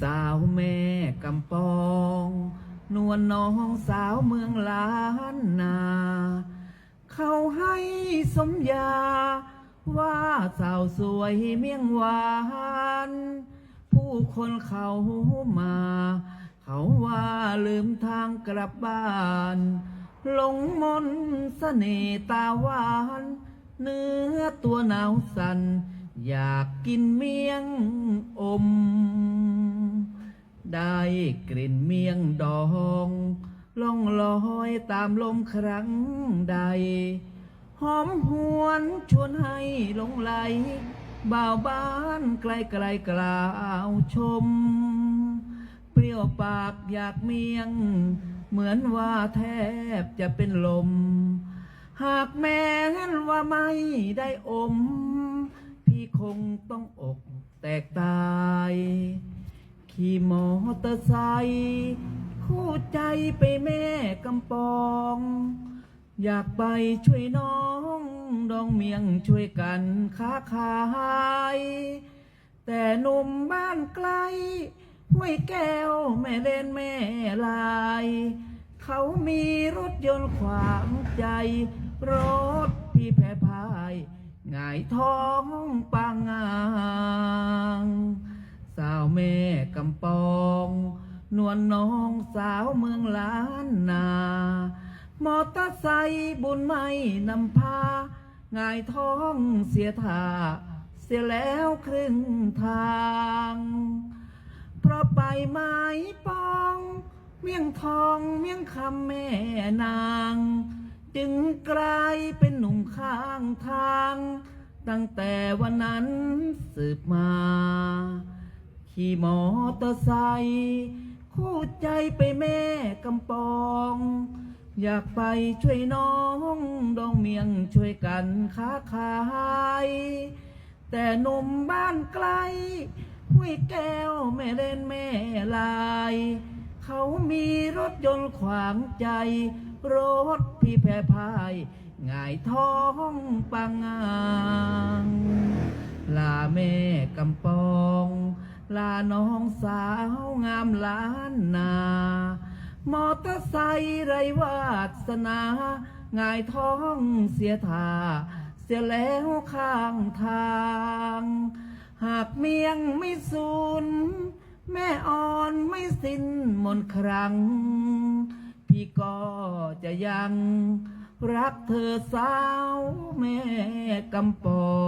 สาวแม่กำปอง นวลน้องสาวเมืองล้านนา เขาให้สมยา ว่าสาวสวยเมียงหวาน ผู้คนเขามา เขาว่าลืมทางกลับบ้านหลงมนต์เสน่ตาหวาน เนื้อตัวหนาวสัน่นอยากกินเมียงอม ได้กลิ่นเมียงดองล่องลอยตามลมครั้งใด หอมหวนชวนให้หลงไหลบ่าวบ้านไกลไกลกล่าวชม เปรี้ยวปากอยากเมียง เหมือนว่าแทบจะเป็นลม หากแม้นว่าไม่ได้อม พี่คงต้องอกแตกตา เตอร์ไซค์คู่ใจไปแม่กำปอง อยากไปช่วยน้องดองเมียงช่วยกันค้าขาย แต่หนุ่มบ้านไกลห้วยแก้วแม่เล่นแม่ลาย เขามีรถยนต์ขวางใจ รถพี่แพ้พายหงายท้องปางงาง สาวแม่กำปอง นวลน้องสาวเมืองล้านนา มอเตอร์ไซค์บุญไม่นำพาหงายท้องเสียท่า เสียแล้วครึ่งทาง เพราะไปไม้ปอง เมี่ยงทองเมี่ยงคำแม่นาง จึงกลายเป็นหนุ่มข้างทาง ตั้งแต่วันนั้นสืบมา ขี่มอเตอร์ไซค์คู่ใจไปแม่กำปอง อยากไปช่วยน้องดองเมียงช่วยกันค้าขาย แต่หนุ่มบ้านไกลห้วยแก้วแม่เล่นแม่ลาย เขามีรถยนต์ขวางใจ รถพี่แพรพายหงายท้องปังงาง ลาน้องสาวงามล้านนา มอเตอร์ไซค์ไรวาสนาหงายท้องเสียท่า เสียแล้วข้างทาง หากเมียงไม่สูญแม่อ่อนไม่สิ้นมนครั้ง พี่ก็จะยัง รักเธอสาวแม่กำปอง